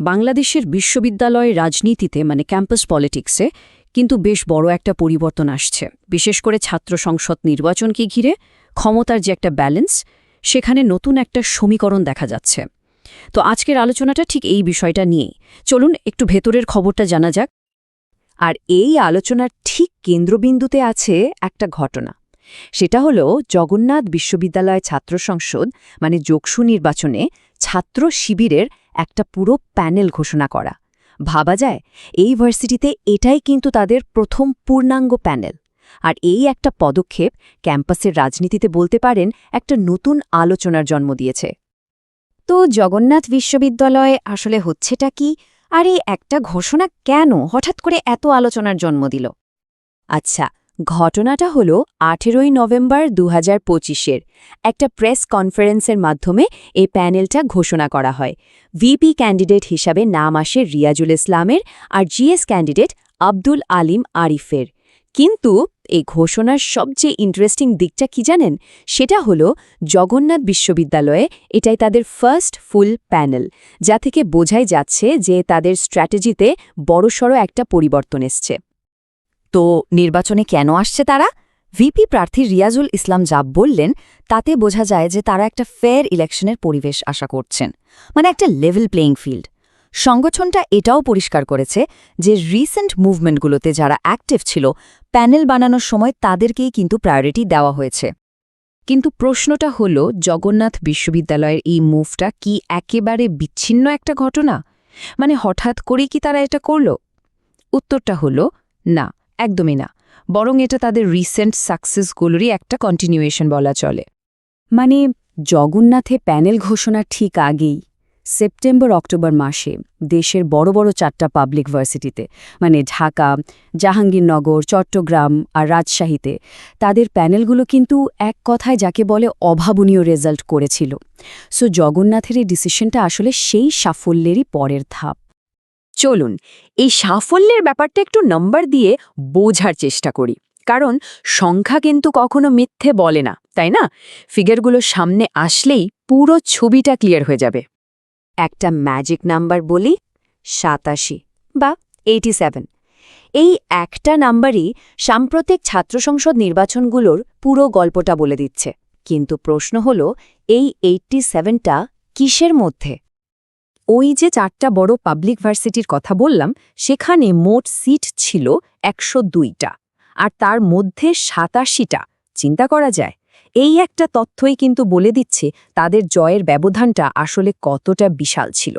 বাংলাদেশের বিশ্ববিদ্যালয় রাজনীতিতে মানে ক্যাম্পাস পলিটিক্সে, কিন্তু বেশ বড় একটা পরিবর্তন আসছে। বিশেষ করে ছাত্র সংসদ নির্বাচনকে ঘিরে ক্ষমতার যে একটা ব্যালেন্স, সেখানে নতুন একটা সমীকরণ দেখা যাচ্ছে। তো আজকের আলোচনাটা ঠিক এই বিষয়টা নিয়েই। চলুন একটু ভেতরের খবরটা জানা যাক। আর এই আলোচনার ঠিক কেন্দ্রবিন্দুতে আছে একটা ঘটনা। সেটা হলো জগন্নাথ বিশ্ববিদ্যালয় ছাত্র সংসদ মানে যোগসু নির্বাচনে ছাত্র শিবিরের একটা পুরো প্যানেল ঘোষণা করা। ভাবা যায়, এই ভার্সিটিতে এটাই কিন্তু তাদের প্রথম পূর্ণাঙ্গ প্যানেল। আর এই একটা পদক্ষেপ ক্যাম্পাসের রাজনীতিতে বলতে পারেন একটা নতুন আলোচনার জন্ম দিয়েছে। তো জগন্নাথ বিশ্ববিদ্যালয়ে আসলে হচ্ছেটা কি? আর এই একটা ঘোষণা কেন হঠাৎ করে এত আলোচনার জন্ম দিল? আচ্ছা ঘটনাটা হলো আঠেরোই নভেম্বর দু হাজার পঁচিশের। একটা প্রেস কনফারেন্সের মাধ্যমে এই প্যানেলটা ঘোষণা করা হয়। ভিপি ক্যান্ডিডেট হিসাবে নাম আসে রিয়াজুল ইসলামের আর জিএস ক্যান্ডিডেট আব্দুল আলিম আরিফের। কিন্তু এই ঘোষণার সবচেয়ে ইন্টারেস্টিং দিকটা কি জানেন? সেটা হলো জগন্নাথ বিশ্ববিদ্যালয়ে এটাই তাদের ফার্স্ট ফুল প্যানেল যা থেকে বোঝাই যাচ্ছে যে তাদের স্ট্র্যাটেজিতে বড়সড় একটা পরিবর্তন এসছে। তো নির্বাচনে কেন আসছে তারা? ভিপি প্রার্থী রিয়াজুল ইসলাম যা বললেন, তাতে বোঝা যায় যে তারা একটা ফেয়ার ইলেকশনের পরিবেশ আশা করছেন। মানে একটা লেভেল প্লেয়িং ফিল্ড সংগঠনটা এটাও পরিষ্কার করেছে যে রিসেন্ট মুভমেন্টগুলোতে যারা অ্যাক্টিভ ছিল প্যানেল বানানোর সময় তাদেরকেই কিন্তু প্রায়োরিটি দেওয়া হয়েছে। কিন্তু প্রশ্নটা হল, জগন্নাথ বিশ্ববিদ্যালয়ের এই মুভটা কি একেবারে বিচ্ছিন্ন একটা ঘটনা? মানে হঠাৎ করেই কি তারা এটা করল? উত্তরটা হল, না। একদমই না। বরং এটা তাদের রিসেন্ট সাকসেসগুলোরই একটা কন্টিনিউয়েশন বলা চলে। মানে জগন্নাথে প্যানেল ঘোষণার ঠিক আগেই সেপ্টেম্বর অক্টোবর মাসে দেশের বড় বড় চারটা পাবলিক ভার্সিটিতে মানে ঢাকা, জাহাঙ্গীরনগর, চট্টগ্রাম আর রাজশাহীতে, তাদের প্যানেলগুলো কিন্তু এক কথায় যাকে বলে অভাবনীয় রেজাল্ট করেছিল। সো জগন্নাথের এই ডিসিশনটা আসলে সেই সাফল্যেরই পরের ধাপ। চলুন, এই সাফল্যের ব্যাপারটা একটু নম্বর দিয়ে বোঝার চেষ্টা করি। কারণ সংখ্যা কিন্তু কখনো মিথ্যে বলে না, তাই না? ফিগারগুলো সামনে আসলেই পুরো ছবিটা ক্লিয়ার হয়ে যাবে। একটা ম্যাজিক নাম্বার বলি, সাতাশি বা এইটি সেভেন এই একটা নাম্বারই সাম্প্রতিক ছাত্র সংসদ নির্বাচনগুলোর পুরো গল্পটা বলে দিচ্ছে। কিন্তু প্রশ্ন হল, এই এইটটি সেভেনটা কিসের মধ্যে? ওই যে চারটা বড় পাবলিক ভার্সিটির কথা বললাম, সেখানে মোট সিট ছিল একশো দুইটা। আর তার মধ্যে সাতাশিটা, চিন্তা করা যায়। এই একটা তথ্যই কিন্তু বলে দিচ্ছে তাদের জয়ের ব্যবধানটা আসলে কতটা বিশাল ছিল।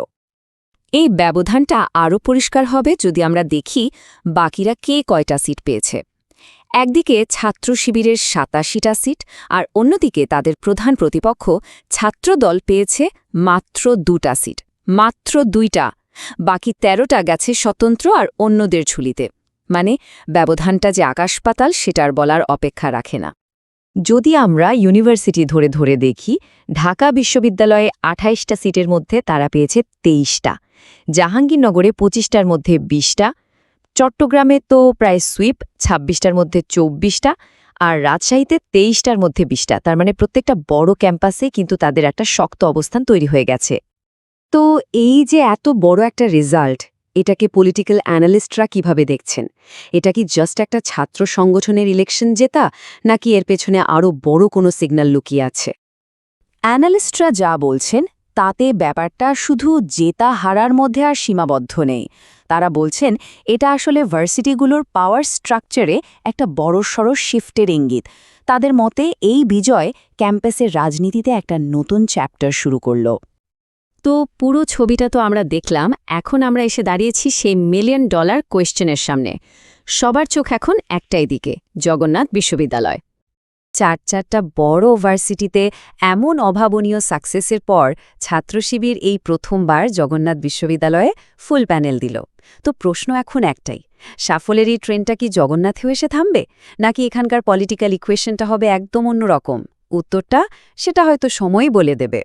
এই ব্যবধানটা আরও পরিষ্কার হবে যদি আমরা দেখি বাকিরা কে কয়টা সিট পেয়েছে। একদিকে ছাত্র শিবিরের সাতাশিটা সিট আর অন্যদিকে তাদের প্রধান প্রতিপক্ষ ছাত্রদল পেয়েছে মাত্র দুটা সিট মাত্র দুইটা, বাকি তেরোটা গেছে স্বতন্ত্র আর অন্যদের ঝুলিতে। মানে ব্যবধানটা যে আকাশপাতাল সেটার বলার অপেক্ষা রাখে না। যদি আমরা ইউনিভার্সিটি ধরে ধরে দেখি, ঢাকা বিশ্ববিদ্যালয়ে আঠাইশটা সিটের মধ্যে তারা পেয়েছে তেইশটা, জাহাঙ্গীরনগরে পঁচিশটার মধ্যে বিশটা, চট্টগ্রামে তো প্রায় সুইপ, ছাব্বিশটার মধ্যে চব্বিশটা আর রাজশাহীতে তেইশটার মধ্যে বিশটা। তার মানে প্রত্যেকটা বড় ক্যাম্পাসে কিন্তু তাদের একটা শক্ত অবস্থান তৈরি হয়ে গেছে। তো এই যে এত বড় একটা রেজাল্ট, এটাকে পলিটিক্যাল অ্যানালিস্টরা কীভাবে দেখছেন? এটা কি জাস্ট একটা ছাত্র সংগঠনের ইলেকশন জেতা, নাকি এর পেছনে আরও বড় কোনো সিগন্যাল লুকিয়ে আছে? অ্যানালিস্টরা যা বলছেন, তাতে ব্যাপারটা শুধু জেতা হারার মধ্যে আর সীমাবদ্ধ নেই। তারা বলছেন, এটা আসলে ভার্সিটিগুলোর পাওয়ার স্ট্রাকচারে একটা বড়সড় শিফটের ইঙ্গিত। তাদের মতে এই বিজয় ক্যাম্পাসের রাজনীতিতে একটা নতুন চ্যাপ্টার শুরু করল। তো পুরো ছবিটা তো আমরা দেখলাম, এখন আমরা এসে দাঁড়িয়েছি সেই মিলিয়ন ডলার কোয়েশ্চেনের সামনে। সবার চোখ এখন একটাই দিকে, জগন্নাথ বিশ্ববিদ্যালয়। চার চারটা বড় ভার্সিটিতে এমন অভাবনীয় সাকসেসের পর ছাত্রশিবির এই প্রথমবার জগন্নাথ বিশ্ববিদ্যালয়ে ফুল প্যানেল দিল। তো প্রশ্ন এখন একটাই সাফলের এই ট্রেনটা কি জগন্নাথেও এসে থামবে? নাকি এখানকার পলিটিক্যাল ইকুয়েশনটা হবে একদম অন্যরকম? উত্তরটা সেটা হয়তো সময় বলে দেবে।